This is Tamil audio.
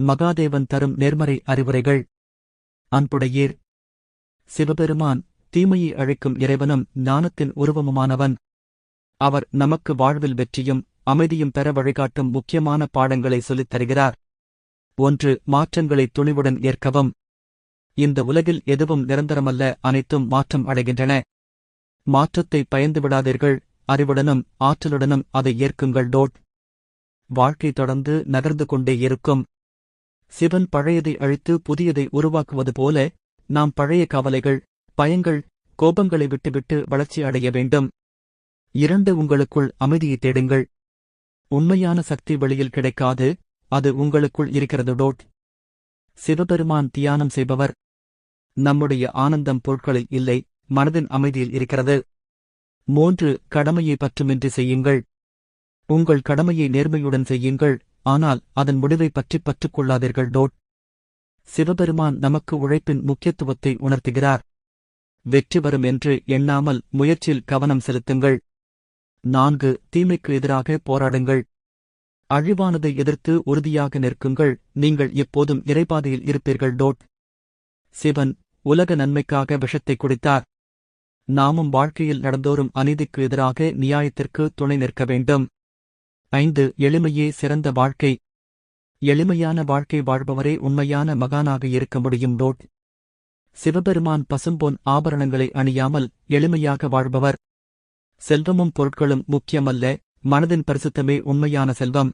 மகாதேவன் தரும் நேர்மறை அறிவுரைகள். அன்புடையீர் சிவபெருமான் தீமையை அழைக்கும் இறைவனும் ஞானத்தின் உருவமுமானவன். அவர் நமக்கு வாழ்வில் வெற்றியும் அமைதியும் பெற வழிகாட்டும் முக்கியமான பாடங்களை சொல்லித் தருகிறார். ஒன்று மாற்றங்களை துணிவுடன் ஏற்கவும். இந்த உலகில் எதுவும் நிரந்தரமல்ல அனைத்தும் மாற்றம் அடைகின்றன. மாற்றத்தை பயந்து விடாதீர்கள் அறிவுடனும் ஆற்றலுடனும் அதை ஏற்குங்கள் டோட். வாழ்க்கை தொடர்ந்து நகர்ந்து கொண்டே இருக்கும். சிவன் பழையதை அழித்து புதியதை உருவாக்குவது போல நாம் பழைய கவலைகள் பயங்கள் கோபங்களை விட்டுவிட்டு வளர்ச்சி அடைய வேண்டும். இரண்டு உங்களுக்குள் அமைதியை தேடுங்கள். உண்மையான சக்தி வெளியில் கிடைக்காது அது உங்களுக்குள் இருக்கிறது. டோட். சிவபெருமான் தியானம் செய்பவர். நம்முடைய ஆனந்தம் பொருட்களில் இல்லை மனதின் அமைதியில் இருக்கிறது. மூன்று கடமையை பற்றுமின்றி செய்யுங்கள். உங்கள் கடமையை நேர்மையுடன் செய்யுங்கள். ஆனால் அதன் முடிவை பற்றிப் பற்றுக் கொள்ளாதீர்கள் டோட். சிவபெருமான் நமக்கு உழைப்பின் முக்கியத்துவத்தை உணர்த்துகிறார். வெற்றி வரும் என்று எண்ணாமல் முயற்சியில் கவனம் செலுத்துங்கள். நான்கு தீமைக்கு எதிராக போராடுங்கள். அழிவானதை எதிர்த்து உறுதியாக நிற்குங்கள். நீங்கள் எப்போதும் இறைபாதையில் இருப்பீர்கள் டோட். சிவன் உலக நன்மைக்காக விஷத்தை குடித்தார். நாமும் வாழ்க்கையில் நடந்தோறும் அநீதிக்கு எதிராக நியாயத்திற்கு துணை நிற்க வேண்டும். ஐந்து எளிமையே சிறந்த வாழ்க்கை. எளிமையான வாழ்க்கை வாழ்பவரே உண்மையான மகானாக இருக்க முடியும் டோட் சிவபெருமான் பசும்பொன் ஆபரணங்களை அணியாமல் எளிமையாக வாழ்பவர். செல்வமும் பொருட்களும் முக்கியமல்ல மனதின் பரிசுத்தமே உண்மையான செல்வம்.